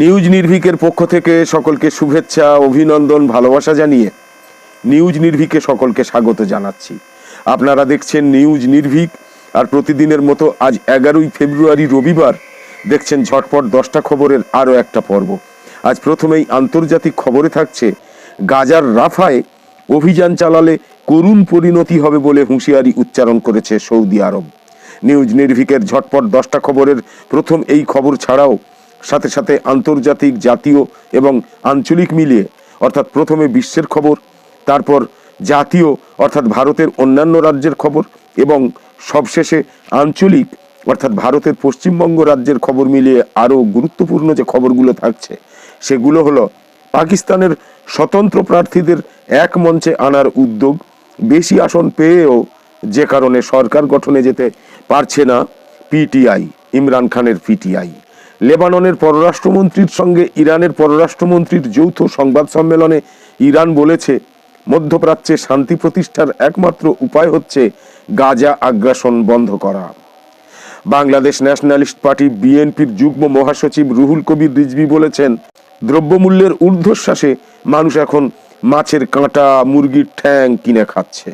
News নির্ভীকের পক্ষ থেকে সকলকে শুভেচ্ছা, অভিনন্দন, ভালোবাসা জানিয়ে নিউজ নির্ভীকে সকলকে স্বাগত জানাচ্ছি। আপনারা দেখছেন নিউজ নির্ভীক, আর প্রতিদিনের মতো আজ এগারোই ফেব্রুয়ারি রবিবার দেখছেন ঝটপট দশটা খবরের আরও একটা পর্ব। আজ প্রথমেই আন্তর্জাতিক খবরে থাকছে, গাজার রাফায় অভিযান চালালে করুণ পরিণতি হবে বলে হুঁশিয়ারি উচ্চারণ করেছে সৌদি আরব। নিউজ নির্ভীকের ঝটপট দশটা খবরের প্রথম এই খবর ছাড়াও সাথে সাথে আন্তর্জাতিক, জাতীয় এবং আঞ্চলিক মিলিয়ে, অর্থাৎ প্রথমে বিশ্বের খবর, তারপর জাতীয়, অর্থাৎ ভারতের অন্যান্য রাজ্যের খবর এবং সবশেষে আঞ্চলিক, অর্থাৎ ভারতের পশ্চিমবঙ্গ রাজ্যের খবর মিলিয়ে আরও গুরুত্বপূর্ণ যে খবরগুলো থাকছে, সেগুলো হলো পাকিস্তানের স্বতন্ত্র প্রার্থীদের এক মঞ্চে আনার উদ্যোগ, বেশি আসন পেয়েও যে কারণে সরকার গঠনে যেতে পারছে না, পিটিআই, ইমরান খানের পিটিআই। লেবাননের পররাষ্ট্রমন্ত্রীর সঙ্গে ইরানের পররাষ্ট্রমন্ত্রীর যৌথ সংবাদ সম্মেলনে ইরান বলেছে, মধ্যপ্রাচ্যে শান্তি প্রতিষ্ঠার একমাত্র উপায় হচ্ছে গাজা আগ্রাসন বন্ধ করা। বাংলাদেশ ন্যাশনালিস্ট পার্টি বিএনপির যুগ্ম মহাসচিব রুহুল কবির রিজভি বলেছেন, দ্রব্যমূল্যের ঊর্ধ্বশ্বাসে মানুষ এখন মাছের কাঁটা, মুরগির ঠ্যাং কিনে খাচ্ছে।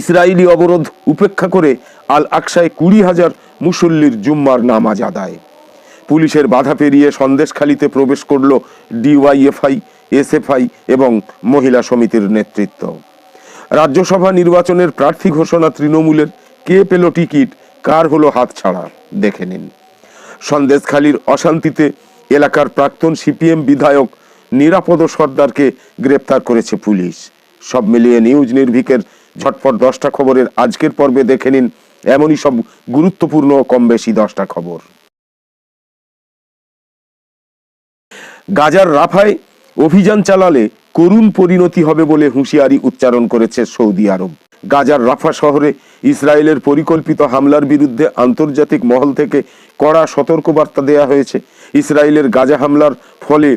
ইসরায়েলি অবরোধ উপেক্ষা করে আল আকসায় কুড়ি হাজার মুসল্লির জুম্মার নামাজ আদায়। পুলিশের বাধা পেরিয়ে সন্দেশখালিতে প্রবেশ করল ডিওয়াইএফআই, এসএফআই এবং মহিলা সমিতির নেতৃত্ব। রাজ্যসভা নির্বাচনের প্রার্থী ঘোষণা তৃণমূলের। কে পেল টিকিট? কার হলো হাতছাড়া দেখে নিন। সন্দেশখালীর অশান্তিতে এলাকার প্রাক্তন সিপিএম বিধায়ক নিরাপদ সর্দারকে গ্রেপ্তার করেছে পুলিশ। সব মিলিয়ে নিউজ নির্ভীকের ঝটপট দশটা খবরের আজকের পর্বে দেখে নিন। এমনই সব গুরুত্বপূর্ণ কম বেশি দশটা খবর। গাজার রাফায় অভিযান চালালে করুণ পরিণতি হবে বলে হুঁশিয়ারি উচ্চারণ করেছে সৌদি আরব। গাজার রাফা শহরে ইসরায়েলের পরিকল্পিত হামলার বিরুদ্ধে আন্তর্জাতিক মহল থেকে কড়া সতর্কবার্তা দেয়া হয়েছে। ইসরায়েলের গাজা হামলার ফলে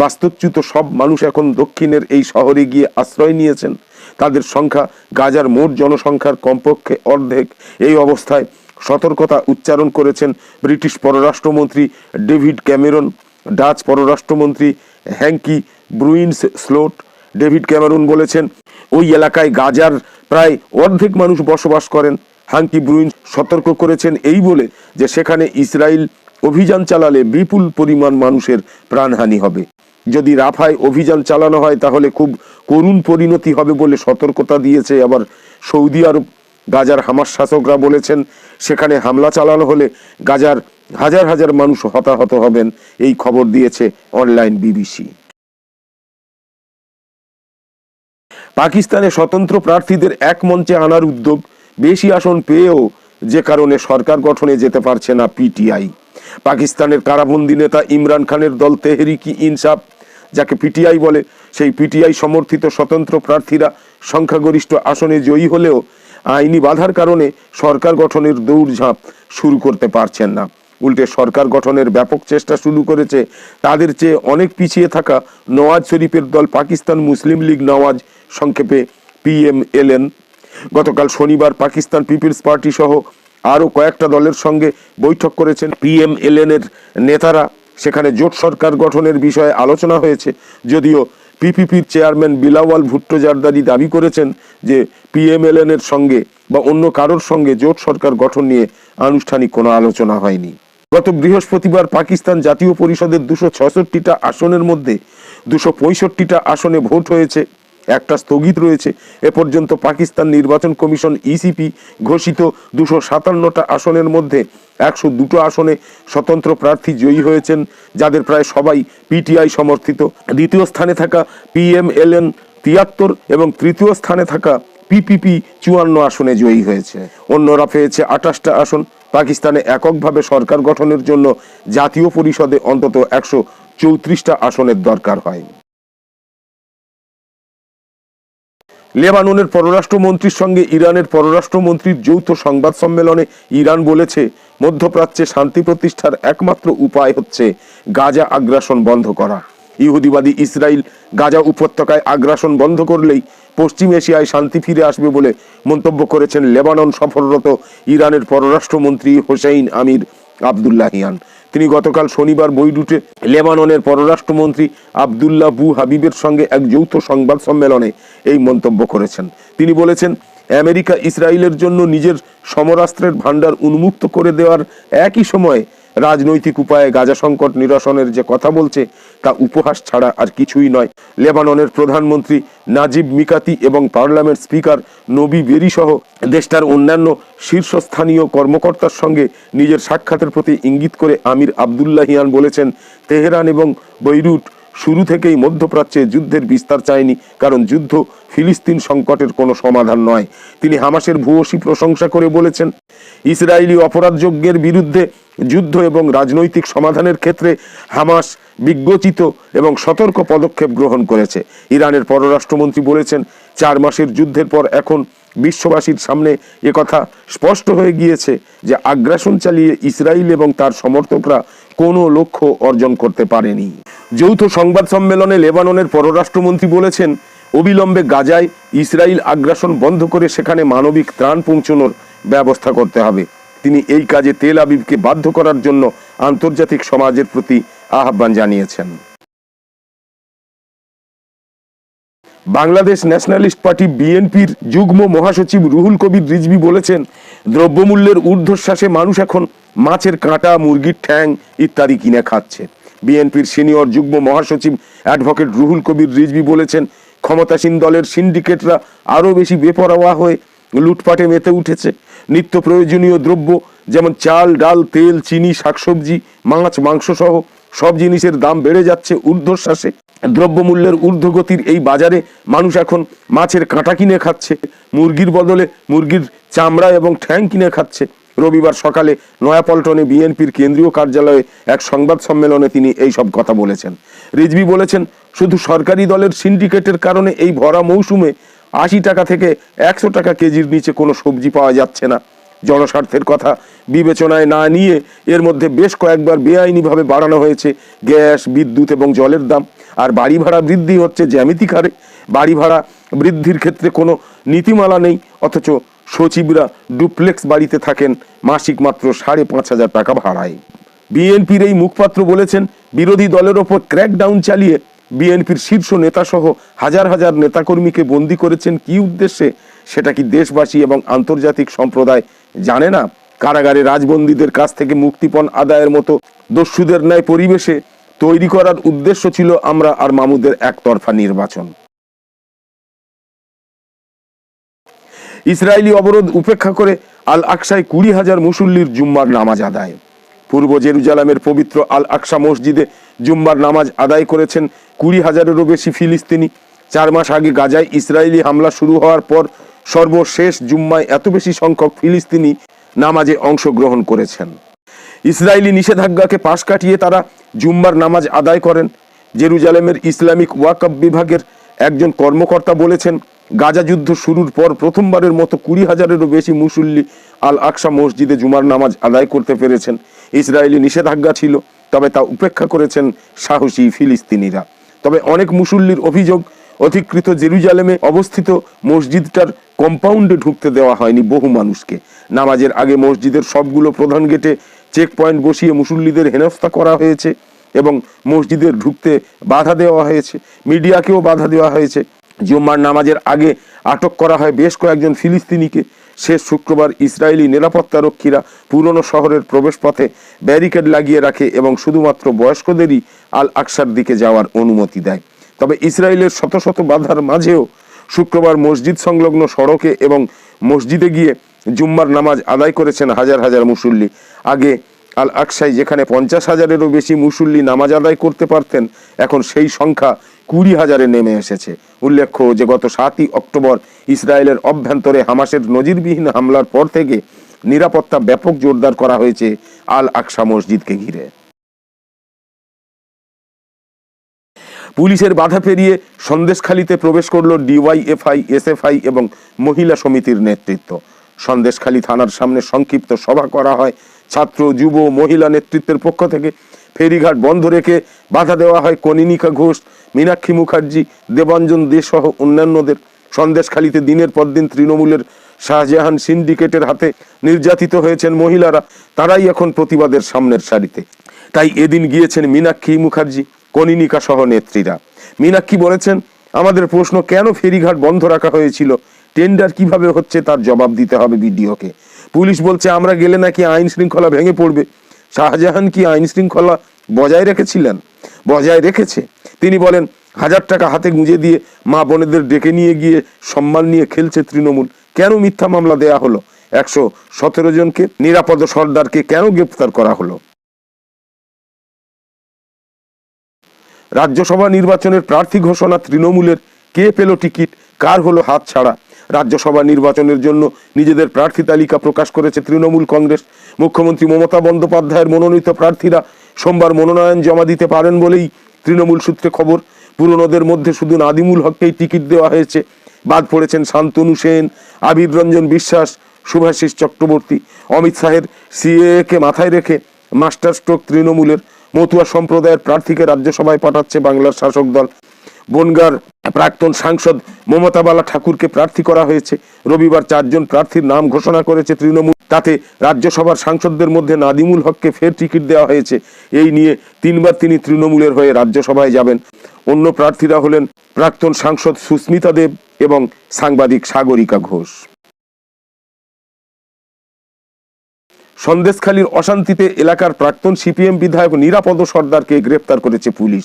বাস্তুচ্যুত সব মানুষ এখন দক্ষিণের এই শহরে গিয়ে আশ্রয় নিয়েছেন। তাদের সংখ্যা গাজার মোট জনসংখ্যার কমপক্ষে অর্ধেক। এই অবস্থায় সতর্কতা উচ্চারণ করেছেন ব্রিটিশ পররাষ্ট্রমন্ত্রী ডেভিড ক্যামেরন। ডাচ পররাষ্ট্রমন্ত্রী Hanke Bruins Slot David Cameron বলেছেন, ওই এলাকায় গাজার প্রায় অর্ধেক মানুষ বসবাস করেন। হাঙ্কি ব্রুইন সতর্ক করেছেন এই বলে যে সেখানে ইসরায়েল অভিযান চালালে বিপুল পরিমাণ মানুষের প্রাণহানি হবে। যদি রাফায় অভিযান চালানো হয় তাহলে খুব করুণ পরিণতি হবে বলে সতর্কতা দিয়েছে আবার সৌদি আরব। গাজার হামাস শাসকরা বলেছেন সেখানে হামলা চালানো হলে গাজার হাজার হাজার মানুষ হতাহত হবেন, এই খবর দিয়েছে অনলাইন বিবিসি। পাকিস্তানে স্বতন্ত্র প্রার্থীদের এক মঞ্চে আনার উদ্যোগ, বেশি আসন পেয়েও যে কারণে সরকার গঠনে যেতে পারছে না পিটিআই। পাকিস্তানের কারাবন্দি নেতা ইমরান খানের দল তেহরিকি ইনসাফ, যাকে পিটিআই বলে, সেই পিটিআই সমর্থিত স্বতন্ত্র প্রার্থীরা সংখ্যাগরিষ্ঠ আসনে জয়ী হলেও আইনি বাধার কারণে সরকার গঠনের দৌড়ঝাঁপ শুরু করতে পারছেন না। উল্টে সরকার গঠনের ব্যাপক চেষ্টা শুরু করেছে। তাদের চেয়ে অনেক পিছিয়ে থাকা নওয়াজ শরীফের দল পাকিস্তান মুসলিম লীগ নওয়াজ সংক্ষেপে পিএমএলএন। গতকাল শনিবার পাকিস্তান পিপলস পার্টি সহ আরও কয়েকটা দলের সঙ্গে বৈঠক করেছেন পিএমএলএন এর নেতারা। সেখানে জোট সরকার গঠনের বিষয়ে আলোচনা হয়েছে। যদিও পিপিপির চেয়ারম্যান বিলাওয়াল ভুট্টো জারদারি দাবি করেছেন যে পিএমএলএন এর সঙ্গে বা অন্য কারোর সঙ্গে জোট সরকার গঠন নিয়ে আনুষ্ঠানিক কোনো আলোচনা হয়নি। গত বৃহস্পতিবার পাকিস্তান জাতীয় পরিষদের দুশো ছষট্টিটা আসনের মধ্যে দুশো পঁয়ষট্টিটা আসনে ভোট হয়েছে। একটা স্থগিত রয়েছে। এ পর্যন্ত পাকিস্তান নির্বাচন কমিশন ইসিপি ঘোষিত দুশো সাতান্নটা আসনের মধ্যে একশো দুটো আসনে স্বতন্ত্র প্রার্থী জয়ী হয়েছেন, যাদের প্রায় সবাই পিটিআই সমর্থিত। দ্বিতীয় স্থানে থাকা পিএমএলএন তিয়াত্তর এবং তৃতীয় স্থানে থাকা পিপিপি চুয়ান্ন আসনে জয়ী হয়েছে। অন্যরা পেয়েছে আঠাশটা আসন। পাকিস্তানে এককভাবে সরকার গঠনের জন্য জাতীয় পরিষদে অন্তত একশো চৌত্রিশটা আসনের দরকার হয়। লেবাননের পররাষ্ট্রমন্ত্রীর সঙ্গে ইরানের পররাষ্ট্রমন্ত্রীর যৌথ সংবাদ সম্মেলনে ইরান বলেছে, মধ্যপ্রাচ্যে শান্তি প্রতিষ্ঠার একমাত্র উপায় হচ্ছে গাজা আগ্রাসন বন্ধ করা। ইহুদিবাদী ইসরায়েল গাজা উপত্যকায় আগ্রাসন বন্ধ করলেই পশ্চিম এশিয়ায় শান্তি ফিরে আসবে বলে মন্তব্য করেছেন লেবানন সফররত ইরানের পররাষ্ট্রমন্ত্রী হোসেইন আমির আবদুল্লাহিয়ান। তিনি গতকাল শনিবার বৈরুটে লেবাননের পররাষ্ট্রমন্ত্রী আবদুল্লাহ বু হাবিবের সঙ্গে এক যৌথ সংবাদ সম্মেলনে এই মন্তব্য করেছেন। তিনি বলেছেন, আমেরিকা ইসরায়েলের জন্য নিজের সমরাস্ত্রের ভাণ্ডার উন্মুক্ত করে দেওয়ার একই সময়ে রাজনৈতিক উপায়ে গাজা সংকট নিরসনের যে কথা বলছে, তা উপহাস ছাড়া আর কিছুই নয়। লেবাননের প্রধানমন্ত্রী নাজিব মিকাতি এবং পার্লামেন্ট স্পিকার নবী বেরি সহ দেশটার অন্যান্য শীর্ষস্থানীয় কর্মকর্তার সঙ্গে নিজের সাক্ষাতের প্রতি ইঙ্গিত করে আমির আবদুল্লাহিয়ান বলেছেন, তেহরান এবং বৈরুট শুরু থেকেই মধ্যপ্রাচ্যে যুদ্ধের বিস্তার চায়নি, কারণ যুদ্ধ ফিলিস্তিন সংকটের কোনো সমাধান নয়। তিনি হামাসের ভূয়সী প্রশংসা করে বলেছেন, ইসরায়েলি অপরাধযজ্ঞের বিরুদ্ধে যুদ্ধ এবং রাজনৈতিক সমাধানের ক্ষেত্রে হামাস বিজ্ঞচিত এবং সতর্ক পদক্ষেপ গ্রহণ করেছে। ইরানের পররাষ্ট্রমন্ত্রী বলেছেন, চার মাসের যুদ্ধের পর এখন বিশ্ববাসীর সামনে একথা স্পষ্ট হয়ে গিয়েছে যে আগ্রাসন চালিয়ে ইসরায়েল এবং তার সমর্থকরা কোনো লক্ষ্য অর্জন করতে পারেনি। যৌথ সংবাদ সম্মেলনে লেবাননের পররাষ্ট্রমন্ত্রী বলেছেন, অবিলম্বে গাজায় ইসরায়েল আগ্রাসন বন্ধ করে সেখানে মানবিক ত্রাণ পৌঁছানোর ব্যবস্থা করতে হবে। তিনি এই কাজে তেল আবিবকে বাধ্য করার জন্য আন্তর্জাতিক সমাজের প্রতি আহ্বান জানিয়েছেন। বাংলাদেশ ন্যাশনালিস্ট পার্টি বিএনপির যুগ্ম মহাসচিব রুহুল কবির রিজভি বলেছেন, দ্রব্যমূল্যের ঊর্ধ্বশ্বাসে মানুষ এখন মাছের কাঁটা, মুরগির ঠ্যাং ইত্যাদি কিনে খাচ্ছে। বিএনপির সিনিয়র যুগ্ম মহাসচিব অ্যাডভোকেট রুহুল কবির রিজভি বলেছেন, ক্ষমতাসীন দলের সিন্ডিকেটরা আরও বেশি বেপরোয়া হয়ে লুটপাটে মেতে উঠেছে। নিত্য প্রয়োজনীয় দ্রব্য যেমন চাল, ডাল, তেল, চিনি, শাকসবজি, মাছ মাংস সহ সব জিনিসের দাম বেড়ে যাচ্ছে ঊর্ধ্বশ্বাসে। দ্রব্যমূল্যের ঊর্ধ্বগতির এই বাজারে মানুষ এখন মাছের কাঁটা কিনে খাচ্ছে, মুরগির বদলে মুরগির চামড়া এবং ঠ্যাং কিনে খাচ্ছে। রবিবার সকালে নয়াপল্টনে বিএনপির কেন্দ্রীয় কার্যালয়ে এক সংবাদ সম্মেলনে তিনি এই সব কথা বলেছেন। রিজভি বলেছেন, শুধু সরকারি দলের সিন্ডিকেটের কারণে এই ভরা মৌসুমে আশি টাকা থেকে একশো টাকা কেজির নিচে কোনো সবজি পাওয়া যাচ্ছে না। জনস্বার্থের কথা বিবেচনায় না নিয়ে এর মধ্যে বেশ কয়েকবার বেআইনিভাবে বাড়ানো হয়েছে গ্যাস, বিদ্যুৎ এবং জলের দাম। আর বাড়ি ভাড়া বৃদ্ধি হচ্ছে জ্যামিতিক হারে। বাড়ি ভাড়া বৃদ্ধির ক্ষেত্রে কোনো নীতিমালা নেই, অথচ সচিবরা ডুপ্লেক্স বাড়িতে থাকেন মাসিক মাত্র সাড়ে পাঁচ হাজার টাকা ভাড়ায়। বিএনপির এই মুখপাত্র বলেছেন, বিরোধী দলের ওপর ক্র্যাকডাউন চালিয়ে বিএনপির শীর্ষ নেতাসহ হাজার হাজার নেতাকর্মীকে বন্দি করেছেন কি উদ্দেশ্যে, সেটা কি দেশবাসী এবং আন্তর্জাতিক সম্প্রদায় জানে না? কারাগারে রাজবন্দীদের কাছ থেকে মুক্তিপণ আদায়ের মতো দস্যুদের ন্যায় পরিবেশে তৈরি করার উদ্দেশ্য ছিল আমরা আর মামুদের একতরফা নির্বাচন। ইসরায়েলি অবরোধ উপেক্ষা করে আল আকসায় কুড়ি হাজার মুসল্লির জুম্মার নামাজ আদায়। পূর্ব জেরুজালামের পবিত্র আল আকসা মসজিদে জুম্মার নামাজ আদায় করেছেন কুড়ি হাজারেরও বেশি ফিলিস্তিনি। চার মাস আগে গাজায় ইসরায়েলি হামলা শুরু হওয়ার পর সর্বশেষ জুম্মায় এত বেশি সংখ্যক ফিলিস্তিনি নামাজে অংশগ্রহণ করেছেন। ইসরায়েলি নিষেধাজ্ঞাকে পাশ কাটিয়ে তারা জুম্মার নামাজ আদায় করেন। জেরুজালেমের ইসলামিক ওয়াকফ বিভাগের একজন কর্মকর্তা বলেছেন, গাজা যুদ্ধ শুরুর পর প্রথমবারের মতো কুড়ি হাজারেরও বেশি মুসল্লি আল আকসা মসজিদে জুমার নামাজ আদায় করতে পেরেছেন। ইসরায়েলি নিষেধাজ্ঞা ছিল, তবে তা উপেক্ষা করেছেন সাহসী ফিলিস্তিনিরা। তবে অনেক মুসল্লির অভিযোগ অধিকৃত জেরুজালেমে অবস্থিত মসজিদটার কম্পাউন্ডে ঢুকতে দেওয়া হয়নি বহু মানুষকে। নামাজের আগে মসজিদের সবগুলো প্রধান গেটে চেক পয়েন্ট বসিয়ে মুসল্লিদের হেনস্থা করা হয়েছে এবং মসজিদের ঢুকতে বাধা দেওয়া হয়েছে, মিডিয়াকেও বাধা দেওয়া হয়েছে। জুম্মার নামাজের আগে আটক করা হয় বেশ কয়েকজন ফিলিস্তিনিকে। শেষ শুক্রবার ইসরায়েলি নিরাপত্তারক্ষীরা পুরনো শহরের প্রবেশপথে ব্যারিকেড লাগিয়ে রাখে এবং শুধুমাত্র বয়স্কদেরই আল আকসার দিকে যাওয়ার অনুমতি দেয়। তবে ইসরায়েলের শত শত বাধার মাঝেও শুক্রবার মসজিদ সংলগ্ন সড়কে এবং মসজিদে গিয়ে জুম্মার নামাজ আদায় করেছেন হাজার হাজার মুসল্লি। আগে আল আকসাই যেখানে পঞ্চাশ হাজারেরও বেশি মুসল্লি নামাজ আদায় করতে পারতেন, এখন সেই সংখ্যা কুড়ি হাজারে নেমে এসেছে। উল্লেখ্য যে, গত সাতই অক্টোবর ইসরায়েলের অভ্যন্তরে হামাসের নজিরবিহীন হামলার পর থেকে নিরাপত্তা ব্যাপক জোরদার করা হয়েছে আল আকসা মসজিদকে ঘিরে। পুলিশের বাধা পেরিয়ে সন্দেশখালিতে প্রবেশ করল ডিওয়াইএফআই এসএফআই এবং মহিলা সমিতির নেতৃত্ব। সন্দেশখালী থানার সামনে সংক্ষিপ্ত সভা করা হয়। ছাত্র, যুব, মহিলা নেতৃত্বের পক্ষ থেকে ফেরিঘাট বন্ধ রেখে বাধা দেওয়া হয় কনিনিকা ঘোষ, মীনাক্ষী মুখার্জি, দেবাঞ্জন দে সহ অন্যান্যদের। সন্দেশখালীতে দিনের পর দিন তৃণমূলের শাহজাহান সিন্ডিকেটের হাতে নির্যাতিত হয়েছেন মহিলারা। তারাই এখন প্রতিবাদের সামনের সারিতে। তাই এদিন গিয়েছেন মীনাক্ষী মুখার্জি। কনিনিকা সহ নেত্রীরা। মীনাক্ষী বলেছেন? আমাদের প্রশ্ন, কেন ফেরিঘাট বন্ধ রাখা হয়েছিল? টেন্ডার কীভাবে হচ্ছে তার জবাব দিতে হবে বিডিওকে। পুলিশ বলছে, আমরা গেলে নাকি আইন শৃঙ্খলা ভেঙে পড়বে। শাহজাহান কি আইন শৃঙ্খলা বজায় রেখেছিলেন? বজায় রেখেছে। তিনি বলেন, হাজার টাকা হাতে গুঁজে দিয়ে মা বোনেদের ডেকে নিয়ে গিয়ে সম্মান নিয়ে খেলছে তৃণমূল। কেন মিথ্যা মামলা দেয়া হলো? একশো সতেরো জনকে নিরাপদ সর্দারকে কেন গ্রেপ্তার করা হলো? রাজ্যসভা নির্বাচনের প্রার্থী ঘোষণা তৃণমূলের কে পেল টিকিট, কার হলো হাত ছাড়া? রাজ্যসভা নির্বাচনের জন্য নিজেদের প্রার্থী তালিকা প্রকাশ করেছে তৃণমূল কংগ্রেস। মুখ্যমন্ত্রী মমতা বন্দ্যোপাধ্যায়ের মনোনীত প্রার্থীরা সোমবার মনোনয়ন জমা দিতে পারেন বলেই তৃণমূল সূত্রে খবর। পুরনোদের মধ্যে শুধু নাদিমুল হককেই টিকিট দেওয়া হয়েছে। বাদ পড়েছেন শান্তনু সেন, আবির রঞ্জন বিশ্বাস, শুভাশিস চক্রবর্তী। অমিত শাহের সিএ কে মাথায় রেখে মাস্টার স্ট্রোক তৃণমূলের। মতুয়া সম্প্রদায়ের প্রার্থীকে রাজ্যসভায় পাঠাচ্ছে বাংলার শাসক দল। বনগার প্রাক্তন সাংসদ মমতা বালা ঠাকুরকে প্রার্থী করা হয়েছে। রবিবার চারজন প্রার্থীর নাম ঘোষণা করেছে তৃণমূল। তাতে রাজ্যসভার সাংসদদের মধ্যে নাদিমুল হককে ফের টিকিট দেওয়া হয়েছে। এই নিয়ে তিনবার তিনি তৃণমূলের হয়ে রাজ্যসভায় যাবেন। অন্য প্রার্থীরা হলেন প্রাক্তন সাংসদ সুস্মিতা দেব এবং সাংবাদিক সাগরিকা ঘোষ। সন্দেশখালীর অশান্তিতে এলাকার প্রাক্তন সিপিএম বিধায়ক নিরাপদ সর্দারকে গ্রেপ্তার করেছে পুলিশ।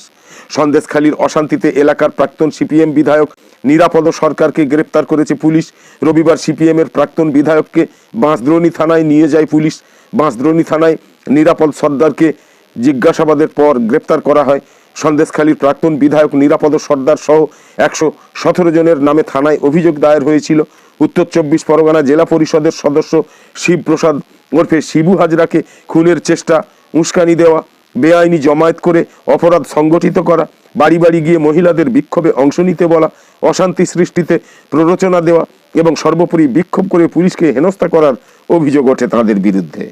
সন্দেশখালীর অশান্তিতে এলাকার প্রাক্তন সিপিএম বিধায়ক নিরাপদ সরকারকে গ্রেপ্তার করেছে পুলিশ। রবিবার সিপিএম এর প্রাক্তন বিধায়ককে বাঁশদ্রোণী থানায় নিয়ে যায় পুলিশ। বাঁশদ্রোণী থানায় নিরাপদ সর্দারকে জিজ্ঞাসাবাদের পর গ্রেপ্তার করা হয়। সন্দেশখালীর প্রাক্তন বিধায়ক নিরাপদ সর্দার সহ একশো সতেরো জনের নামে থানায় অভিযোগ দায়ের হয়েছিল। উত্তর চব্বিশ পরগনা জেলা পরিষদের সদস্য শিবপ্রসাদ ওরফে শিবু হাজরাকে খুনের চেষ্টা, উস্কানি দেওয়া, বেআইনি জমায়েত করে অপরাধ সংগঠিত করা, বাড়ি বাড়ি গিয়ে মহিলাদের বিক্ষোভে অংশ নিতে বলা, অশান্তি সৃষ্টিতে প্ররোচনা দেওয়া এবং সর্বোপরি বিক্ষোভ করে পুলিশকে হেনস্থা করার অভিযোগ ওঠে তাদের বিরুদ্ধে।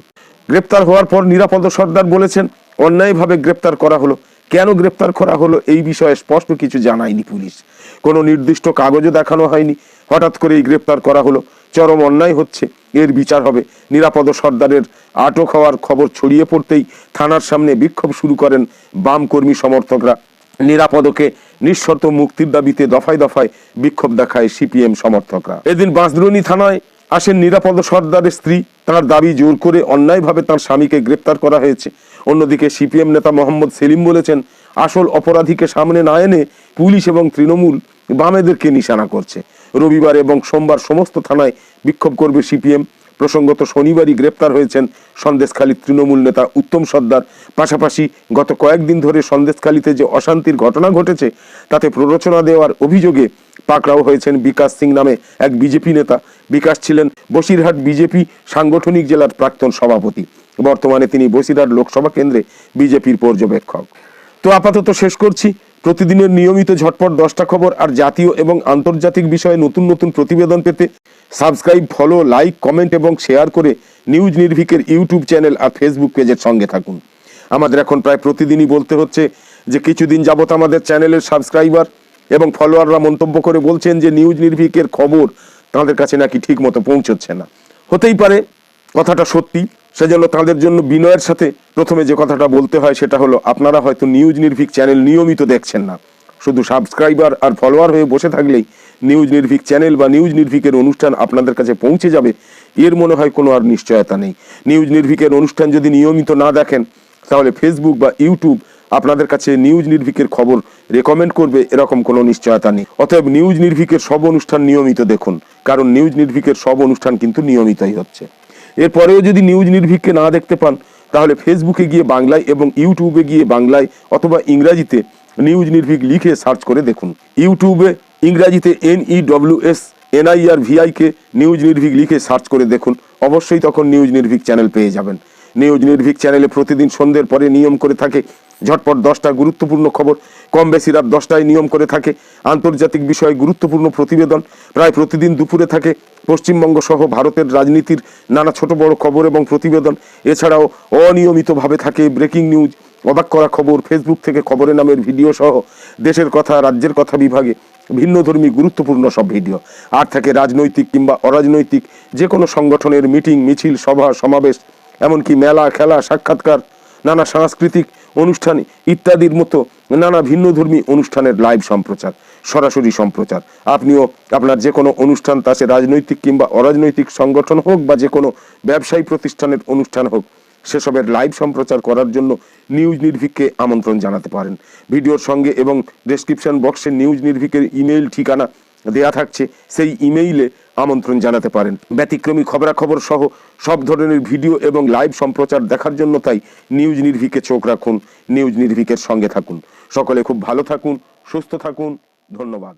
গ্রেপ্তার হওয়ার পর নিরাপদ সর্দার বলেছেন, অন্যায়ভাবে গ্রেপ্তার করা হলো। কেন গ্রেপ্তার করা হলো এই বিষয়ে স্পষ্ট কিছু জানায়নি পুলিশ। কোনো নির্দিষ্ট কাগজও দেখানো হয়নি। হঠাৎ করেই গ্রেপ্তার করা হলো। চরম অন্যায় হচ্ছে। এর বিচার হবে। নিরাপদ সর্দারের আটক হওয়ার খবর ছড়িয়ে পড়তেই থানার সামনে বিক্ষোভ শুরু করেন বাম কর্মী সমর্থকরা। নিরাপদকে নিঃশর্ত মুক্তির দাবিতে দফায় দফায় বিক্ষোভ দেখায় সিপিএম সমর্থকরা। এদিন বাঁশদ্রোণী থানায় আসেন নিরাপদ সর্দারের স্ত্রী। তার দাবি জোর করে অন্যায়ভাবে তার স্বামীকে গ্রেপ্তার করা হয়েছে। অন্যদিকে সিপিএম নেতা মোহাম্মদ সেলিম বলেছেন, আসল অপরাধীকে সামনে না এনে পুলিশ এবং তৃণমূল বামেদেরকে নিশানা করছে। রবিবার এবং সোমবার সমস্ত থানায় বিক্ষোভ করবে সিপিএম। প্রসঙ্গত শনিবারই গ্রেপ্তার হয়েছেন সন্দেশখালী তৃণমূল নেতা উত্তম সর্দার। পাশাপাশি গত কয়েকদিন ধরে সন্দেশখালীতে যে অশান্তির ঘটনা ঘটেছে, তাতে প্ররোচনা দেওয়ার অভিযোগে পাকড়াও হয়েছেন বিকাশ সিং নামে এক বিজেপি নেতা। বিকাশ ছিলেন বসিরহাট বিজেপি সাংগঠনিক জেলার প্রাক্তন সভাপতি। বর্তমানে তিনি বসিরহাট লোকসভা কেন্দ্রে বিজেপির পর্যবেক্ষক। তো আপাতত শেষ করছি। প্রতিদিনের নিয়মিত ঝটপট দশটা খবর আর জাতীয় এবং আন্তর্জাতিক বিষয়ে নতুন নতুন প্রতিবেদন পেতে সাবস্ক্রাইব, ফলো, লাইক, কমেন্ট এবং শেয়ার করে নিউজ নির্ভিকের ইউটিউব চ্যানেল আর ফেসবুক পেজের সঙ্গে থাকুন। আমাদের এখন প্রায় প্রতিদিনই বলতে হচ্ছে যে কিছুদিন যাবত আমাদের চ্যানেলের সাবস্ক্রাইবার এবং ফলোয়াররা মন্তব্য করে বলছেন যে নিউজ নির্ভিকের খবর তাদের কাছে নাকি ঠিক মতো পৌঁছচ্ছে না। হতেই পারে, কথাটা সত্যি সেজন্য তাদের জন্য বিনয়ের সাথে প্রথমে যে কথাটা বলতে হয় সেটা হলো, আপনারা হয়তো নিউজ নির্ভীক চ্যানেল নিয়মিত দেখছেন না। শুধু সাবস্ক্রাইবার আর ফলোয়ার হয়ে বসে থাকলেই নিউজ নির্ভীক চ্যানেল বা নিউজ নির্ভীকের অনুষ্ঠান আপনাদের কাছে পৌঁছে যাবে, এর মনে হয় কোনো আর নিশ্চয়তা নেই। নিউজ নির্ভীকের অনুষ্ঠান যদি নিয়মিত না দেখেন, তাহলে ফেসবুক বা ইউটিউব আপনাদের কাছে নিউজ নির্ভীকের খবর রেকমেন্ড করবে, এরকম কোনো নিশ্চয়তা নেই। অতএব নিউজ নির্ভীকের সব অনুষ্ঠান নিয়মিত দেখুন, কারণ নিউজ নির্ভীকের সব অনুষ্ঠান কিন্তু নিয়মিতই হচ্ছে। এরপরেও যদি নিউজ নির্ভীককে না দেখতে পান, তাহলে ফেসবুকে গিয়ে বাংলায় এবং ইউটিউবে গিয়ে বাংলায় অথবা ইংরাজিতে নিউজ নির্ভীক লিখে সার্চ করে দেখুন। ইউটিউবে ইংরাজিতে N E S NIR VIK news Nirbhik লিখে সার্চ করে দেখুন। অবশ্যই তখন নিউজ নির্ভীক চ্যানেল পেয়ে যাবেন। নিউজ নির্ভীক চ্যানেলে প্রতিদিন সন্ধ্যের পরে নিয়ম করে থাকে ঝটপট দশটা গুরুত্বপূর্ণ খবর। কম বেশি রাত দশটায় নিয়ম করে থাকে। আন্তর্জাতিক বিষয়ে গুরুত্বপূর্ণ প্রতিবেদন প্রায় প্রতিদিন দুপুরে থাকে। পশ্চিমবঙ্গ সহ ভারতের রাজনীতির নানা ছোট বড় খবর এবং প্রতিবেদন। এছাড়াও অনিয়মিতভাবে থাকে ব্রেকিং নিউজ অবাক করা খবর ফেসবুক থেকে খবরের নামের ভিডিও সহ দেশের কথা, রাজ্যের কথা বিভাগে ভিন্নধর্মী গুরুত্বপূর্ণ সব ভিডিও। আর থাকে রাজনৈতিক কিংবা অরাজনৈতিক যে কোনো সংগঠনের মিটিং, মিছিল, সভা, সমাবেশ, এমনকি মেলা, খেলা, সাক্ষাৎকার, নানা সাংস্কৃতিক অনুষ্ঠান ইত্যাদির মতো নানা ভিন্নধর্মী অনুষ্ঠানের লাইভ সম্প্রচার, সরাসরি সম্প্রচার। আপনিও আপনার যে কোনো অনুষ্ঠান, তা সে রাজনৈতিক কিংবা অরাজনৈতিক সংগঠন হোক বা যে কোনো ব্যবসায়ী প্রতিষ্ঠানের অনুষ্ঠান হোক, সেসবের লাইভ সম্প্রচার করার জন্য নিউজ নির্ভীককে আমন্ত্রণ জানাতে পারেন। ভিডিওর সঙ্গে এবং ডেসক্রিপশন বক্সে নিউজ নির্ভীকের ইমেইল ঠিকানা দেয়া থাকছে, সেই ইমেইলে আমন্ত্রণ জানাতে পারেন। ব্যতিক্রমী খবরাখবর সহ সব ধরনের ভিডিও এবং লাইভ সম্প্রচার দেখার জন্য তাই নিউজ নির্ভিকে চোখ রাখুন, নিউজ নির্ভিকের সঙ্গে থাকুন। সকলে খুব ভালো থাকুন, সুস্থ থাকুন, ধন্যবাদ।